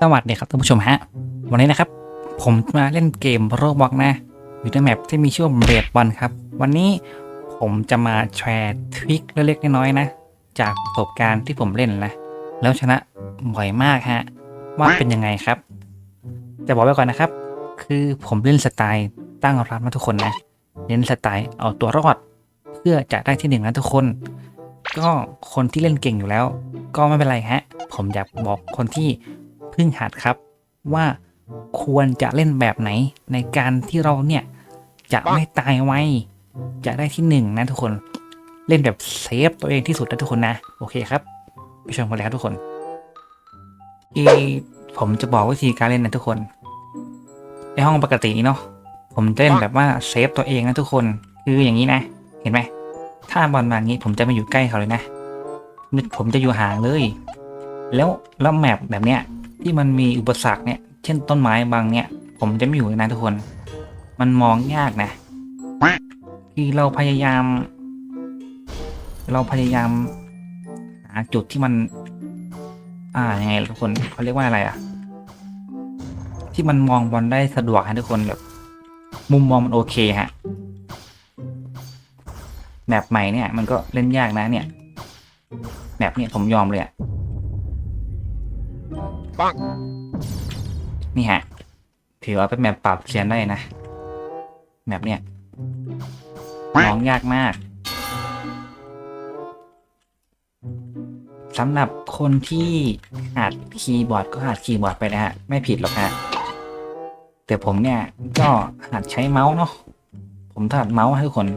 สวัสดีครับท่านผู้ชมฮะ วันนี้นะครับ ผมมาเล่นเกมโรบอกนะอยู่ในแมปที่มีชื่อว่าเบดบอลครับ วันนี้ผมจะมาแชร์ทริคเล็กๆน้อยๆนะ จากประสบการณ์ที่ผมเล่นนะ แล้วชนะบ่อยมากฮะ ว่าเป็นยังไงครับจะบอกไว้ก่อนนะครับ คือผมเล่นสไตล์ตั้งรับนะทุกคนนะเล่นสไตล์เอาตัวรอด เพื่อจะได้ที่หนึ่งนะทุกคน ก็คนที่เล่นเก่งอยู่แล้ว ก็ไม่เป็นไรฮะ ผมอยากบอกคนที่เพิ่งหัดครับว่าควรจะเล่นแบบไหนในการที่เราเนี่ย จะไม่ตายไวจะได้ที่หนึ่งนะทุกคนเล่นแบบเซฟตัวเองที่สุดนะทุกคนนะ โอเคครับไปชมกันเลยครับทุกคนอีผมจะบอกวิธีการเล่นนะทุกคนในห้องปกตินี้เนาะผมจะเล่นแบบว่าเซฟตัวเองนะทุกคน คืออย่างนี้นะ เห็นไหม ถ้าบอลมางี้ผมจะไม่อยู่ใกล้เขาเลยนะผมจะอยู่ห่างเลย แล้วแล้วแมปแบบเนี้ยที่มันมีอุปสรรคเนี่ยเช่นต้นไม้บางเนี่ยผมจะไม่อยู่เลยนะทุกคน มันมองยากนะคือเราพยายาม เราพยายามหาจุดที่มัน อ่ายังไงทุกคนเขาเรียกว่าอะไรอะที่มันมองบอลได้สะดวกฮะทุกคนแบบมุมมองมันโอเคฮะ แมปใหม่เนี่ยมันก็เล่นยากนะเนี่ยแมปเนี่ยผมยอมเลยอะปังนี่ฮะถือว่าเป็นแมปปรับเซียนได้นะแมปเนี่ยน้องยากมากสำหรับคนที่หัดคีย์บอร์ดก็หัดคีย์บอร์ดไปนะฮะไม่ผิดหรอกฮะแต่ผมเนี่ยก็หัดใช้เมาส์เนาะผมถนัดเมาส์ให้ทุกคน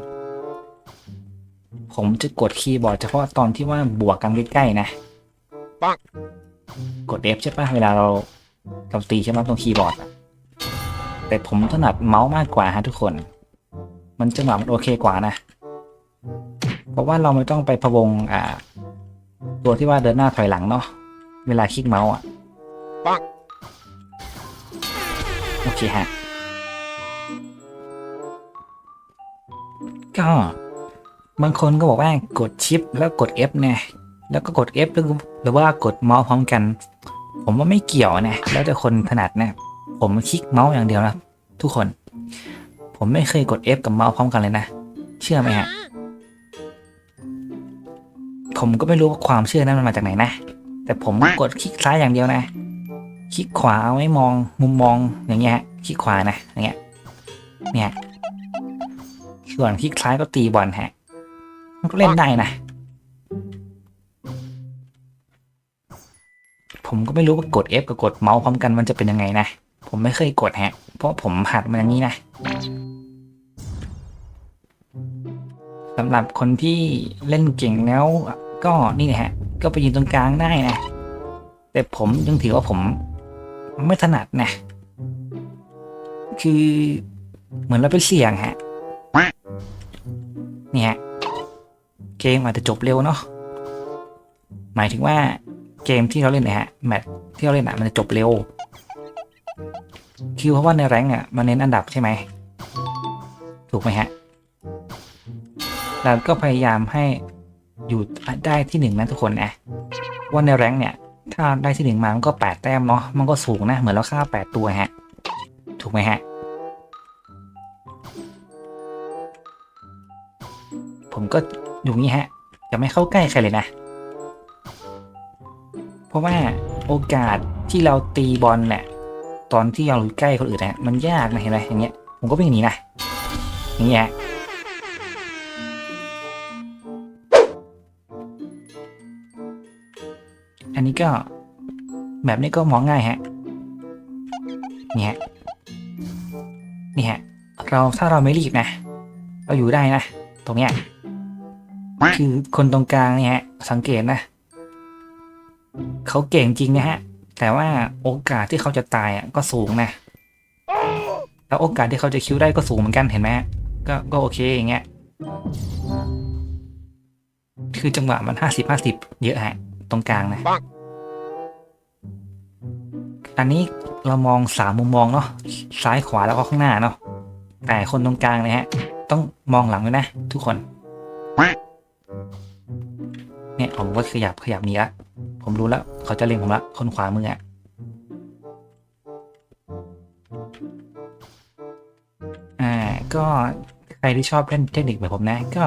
ผมจะกดคีย์บอร์ดเฉพาะตอนที่ว่าบวกกันใกล้ๆนะปังกด F ใช่ปะเวลาเราเราตีใช่ไหมตรงคีย์บอร์ดแต่ผมถนัดเมาส์มากกว่าฮะทุกคน มันจังหวะมันโอเคกว่านะ เพราะว่าเราไม่ต้องไปพะวงอ่า ตัวที่ว่าเดินหน้าถอยหลังเนาะเวลาคลิกเมาส์อะปังโอเคฮะก็ บางคนก็บอกว่ากดชิปแล้วกด F เนี่ยแล้วก็กด F หรือหรือว่ากดเมาส์พร้อมกัน ผมว่าไม่เกี่ยวนะแล้วแต่คนถนัดนะผมคลิกเมาส์อย่างเดียวนะทุกคน ผมไม่เคยกด F กับเมาส์พร้อมกันเลยนะ เชื่อไหมฮะ ผมก็ไม่รู้ว่าความเชื่อนั้นมันมาจากไหนนะ แต่ผมกดคลิกซ้ายอย่างเดียวนะ คลิกขวาเอาไว้มองมุมมองอย่างเงี้ยคลิกขวานะอย่างเงี้ยเนี่ยส่วนคลิกซ้ายก็ตีบอลฮะ ก็เล่นได้นะ ผมก็ไม่รู้ว่ากด F กับกดเมาส์พร้อมกันมันจะเป็นยังไงนะ ผมไม่เคยกดฮะ เพราะผมหัดมาอย่างนี้นะสำหรับคนที่เล่นเก่งแล้วก็นี่นะฮะ ก็ไปยืนตรงกลางได้นะ แต่ผมยังถือว่าผมไม่ถนัดนะ คือเหมือนเราเป็นเสี่ยงฮะ เกมอาจจะจบเร็วเนาะหมายถึงว่าเกมที่เราเล่นนะฮะแมตช์ที่เราเล่นอะมันจะจบเร็วคือเพราะว่าในแรงค์อะมันเน้นอันดับใช่ไหมถูกไหมฮะเราก็พยายามให้อยู่ได้ที่หนึ่งนะทุกคนนะว่าในแรงค์เนี่ยถ้าได้ที่หนึ่งมามันก็แปดแต้มเนาะมันก็สูงนะเหมือนเราฆ่าแปดตัวฮะถูกไหมฮะผมก็ อยู่งี้ฮะ จะไม่เข้าใกล้ใครเลยนะ เพราะว่าโอกาสที่เราตีบอลแหละ ตอนที่เราอยู่ใกล้คนอื่นนะมันยากนะเห็นไหมอย่างเงี้ย ผมก็วิ่งหนีนะ อย่างเงี้ยอันนี้ก็แบบนี้ก็มองง่ายฮะ นี่ฮะ นี่ฮะ เราถ้าเราไม่รีบนะ เราอยู่ได้นะ ตรงเนี้ย คือคนตรงกลางเนี่ยฮะ สังเกตนะเขาเก่งจริงนะฮะ แต่ว่าโอกาสที่เขาจะตายอะก็สูงนะ แล้วโอกาสที่เขาจะคิวได้ก็สูงเหมือนกันเห็นไหมก็ก็โอเคอย่างเงี้ยคือจังหวะมันห้าสิบห้าสิบเยอะฮะ ตรงกลางนะอันนี้เรามองสามมุมมองเนาะซ้ายขวาแล้วก็ข้างหน้าเนาะแต่คนตรงกลางเนี่ยฮะ ต้องมองหลังด้วยนะ ทุกคน เนี่ยผมก็ขยับขยับนี้ละผมรู้แล้วเขาจะเล็งผมละคนขวามืออะอ่าก็ใครที่ชอบเล่นเทคนิคแบบผมนะ ก็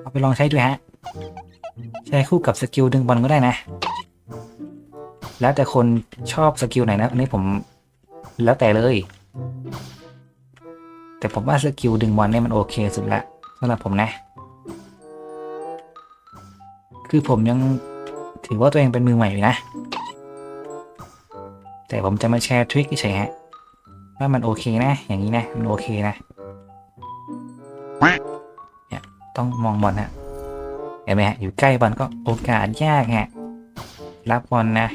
เอาไปลองใช้ดูฮะ ใช้คู่กับสกิลดึงบอลก็ได้นะ แล้วแต่คนชอบสกิลไหนนะอันนี้ผมแล้วแต่เลย แต่ผมว่าสกิลดึงบอลเนี่ยมันโอเคสุดละสำหรับผมนะ คือผมยังถือว่าตัวเองเป็นมือใหม่อยู่นะ แต่ผมจะมาแชร์ทริคเฉยฮะ ว่ามันโอเคนะ อย่างนี้นะ มันโอเคนะเนี่ยต้องมองบอลฮะ เห็นไหมฮะ อยู่ใกล้บอลก็โอกาสยากฮะ รับบอลนะ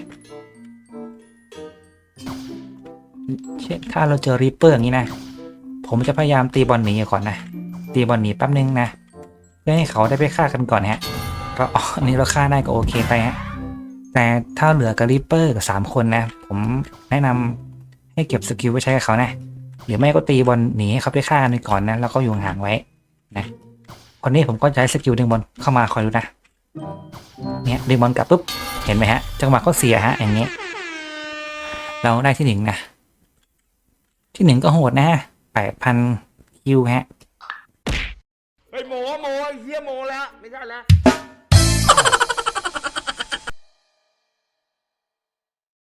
เช่นถ้าเราเจอริปเปอร์อย่างนี้นะ ผมจะพยายามตีบอลหนีก่อนนะ ตีบอลหนีแป๊บนึงนะ เพื่อให้เขาได้ไปฆ่ากันก่อนฮะ ก็อ๋ออันนี้เราฆ่าได้ก็โอเคไปฮะแต่ถ้าเหลือกับริปเปอร์กับสามคนนะ ผมแนะนำให้เก็บสกิลไว้ใช้กับเขานะหรือไม่ก็ตีบอลหนีให้เขาไปฆ่ากันก่อนนะแล้วก็อยู่ห่างไว้นะคนนี้ผมก็ใช้สกิลดึงบอลเข้ามาคอยดูนะเนี่ยดึงบอลกลับปุ๊บเห็นไหมฮะ จังหวะก็เสียฮะอย่างนี้ เราได้ที่หนึ่งนะที่หนึ่งก็โหดนะฮะแปดพันคิวฮะเฮ้ยโมโมไอ้เฮียโมแล้วไม่ใช่แล้ว